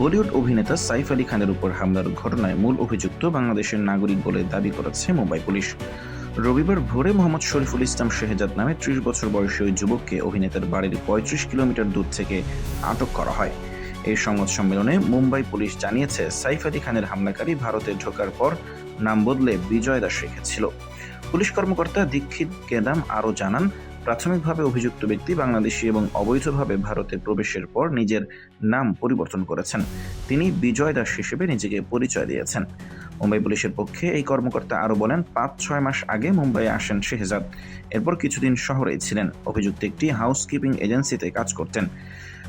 বলিউড অভিনেতা সাইফ আলী খানের উপর হামলার ঘটনায় মূল অভিযুক্ত বাংলাদেশের নাগরিক বলে দাবি করেছে মুম্বাই পুলিশ। রবিবার ভোরে মোহাম্মদ শরীফুল ইসলাম শেহজাদ নামে ত্রিশ বছর বয়সী ওই যুবককে অভিনেতার বাড়ির পঁয়ত্রিশ কিলোমিটার দূর থেকে আটক করা হয়। এই সংবাদ সম্মেলনে মুম্বাই পুলিশ জানিয়েছে, সাইফ আলী খানের হামলাকারী ভারতে ঢোকার পর নাম বদলে বিজয় দাস রেখেছিল। পুলিশ কর্মকর্তা দীক্ষিত কেদাম আরও জানান প্রাথমিকভাবে অভিযুক্ত ব্যক্তি বাংলাদেশি এবং অবৈধভাবে ভারতে প্রবেশের পর নিজের নাম পরিবর্তন করেছেন। তিনি বিজয় দাস হিসেবে নিজেকে পরিচয় দিয়েছেন। মুম্বাই পুলিশের পক্ষে এই কর্মকর্তা আরও বলেন, পাঁচ ছয় মাস আগে মুম্বাইয়ে আসেন শেহজাদ। এরপর কিছুদিন শহরেই ছিলেন। অভিযুক্ত একটি হাউসকিপিং এজেন্সিতে কাজ করতেন।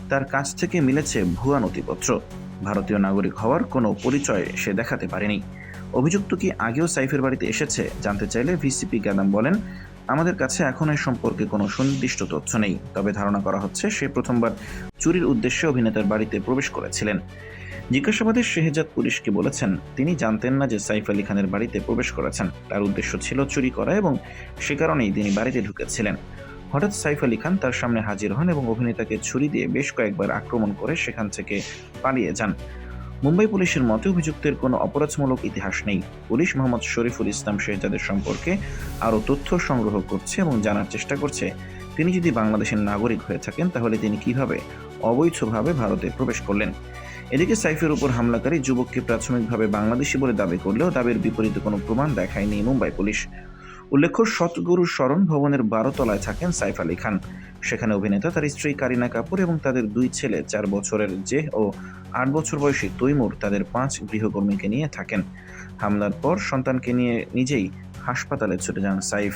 তার কাছ থেকে মিলেছে ভুয়া নথিপত্র। ভারতীয় নাগরিক হওয়ার কোনো পরিচয় সে দেখাতে পারেনি। অভিযুক্ত কি আগেও সাইফের বাড়িতে এসেছে জানতে চাইলে ভিসিপি গাদাম বলেন আমাদের কাছে এখন এ সম্পর্কে কোনো সুনির্দিষ্ট তথ্য নেই, তবে ধারণা করা হচ্ছে সে প্রথমবার চুরির উদ্দেশ্যে অভিনেতার বাড়িতে প্রবেশ করেছিলেন। জিজ্ঞাসাবাদে শেহজাদ পুলিশকে বলেছেন, তিনি জানতেন না যে সাইফ আলী খানের বাড়িতে প্রবেশ করেছেন। তার উদ্দেশ্য ছিল চুরি করা এবং সে কারণেই তিনি বাড়িতে ঢুকেছিলেন। হঠাৎ সাইফ আলী খান তার সামনে হাজির হন এবং অভিনেতাকে ছুরি দিয়ে বেশ কয়েকবার আক্রমণ করে সেখান থেকে পালিয়ে যান। মুম্বাই পুলিশের মতে অভিযুক্তের কোনো অপরাধমূলক ইতিহাস নেই। পুলিশ মোহাম্মদ শরীফুল ইসলাম শেহজাদের সম্পর্কে আরও তথ্য সংগ্রহ করছে এবং জানার চেষ্টা করছে। তিনি যদি বাংলাদেশের নাগরিক হয়ে থাকেন, তাহলে তিনি কীভাবে অবৈধভাবে ভারতে প্রবেশ করলেন? এদিকে সাইফের উপর হামলাকারী যুবককে প্রাথমিকভাবে বাংলাদেশি বলে দাবি করলেও দাবির বিপরীতে কোনো প্রমাণ দেখায়নি মুম্বাই পুলিশ। উল্লেখ্য সৎগুরু স্মরণ ভবনের বারো তলায় থাকেন সাইফ আলী খান। সেখানে অভিনেতা তার স্ত্রী কারিনা কাপুর এবং তাদের দুই ছেলে চার বছরের জে ও আট বছর বয়সী তৈমুর তাদের পাঁচ গৃহকর্মীকে নিয়ে থাকেন। হামলার পর সন্তানকে নিয়ে নিজেই হাসপাতালে ছুটে যান সাইফ।